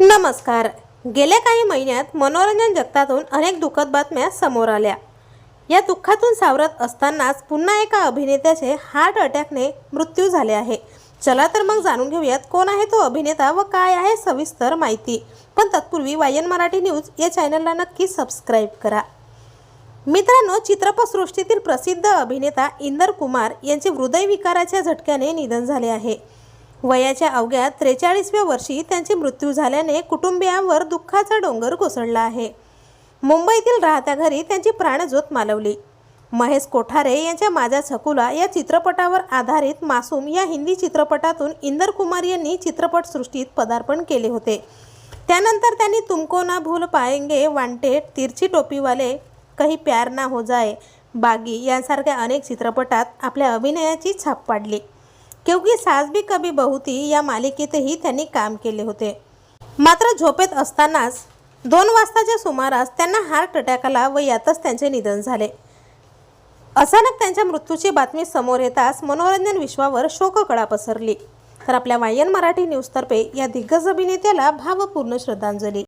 नमस्कार. गेल्या काही महिन्यात मनोरंजन जगतातून अनेक दुःखद बातम्या समोर आल्या. या दुःखातून सावरत असतानाच पुन्हा एका अभिनेत्याचे हार्ट अटॅकने मृत्यू झाले आहे. चला तर मग जाणून घेऊयात कोण आहे तो अभिनेता व काय आहे सविस्तर माहिती. पण तत्पूर्वी वायन मराठी न्यूज या चॅनलला नक्की सबस्क्राईब करा. मित्रांनो चित्रपटसृष्टीतील प्रसिद्ध अभिनेता इंदर कुमार यांचे हृदयविकाराच्या झटक्याने निधन झाले आहे. वयाच्या अवघ्या त्रेचाळीसव्या वर्षी त्यांचे मृत्यू झाल्याने कुटुंबियांवर दुःखाचा डोंगर कोसळला आहे. मुंबईतील राहत्या घरी त्यांची प्राणज्योत मालवली. महेश कोठारे यांच्या माझा छकुला या चित्रपटावर आधारित मासूम या हिंदी चित्रपटातून इंदर कुमार यांनी चित्रपटसृष्टीत पदार्पण केले होते. त्यानंतर त्यांनी तुमको ना भूल पाएंगे वांटेड तिरछी टोपीवाले कही प्यार ना हो जाए बागी यांसारख्या अनेक चित्रपटात आपल्या अभिनयाची छाप पाडली. क्योंकि सास भी कभी बहू थी या मालिकेतही त्यांनी काम केले होते. मात्र झोपेत असतानाच दोन वाजताच्या सुमारास त्यांना हार्ट अटॅक आला व यातच त्यांचे निधन झाले. अचानक त्यांच्या मृत्यूची बातमी समोर येताच मनोरंजन विश्वावर शोककळा पसरली. तर आपल्या वायन मराठी न्यूजतर्फे या दिग्गज अभिनेत्याला भावपूर्ण श्रद्धांजली.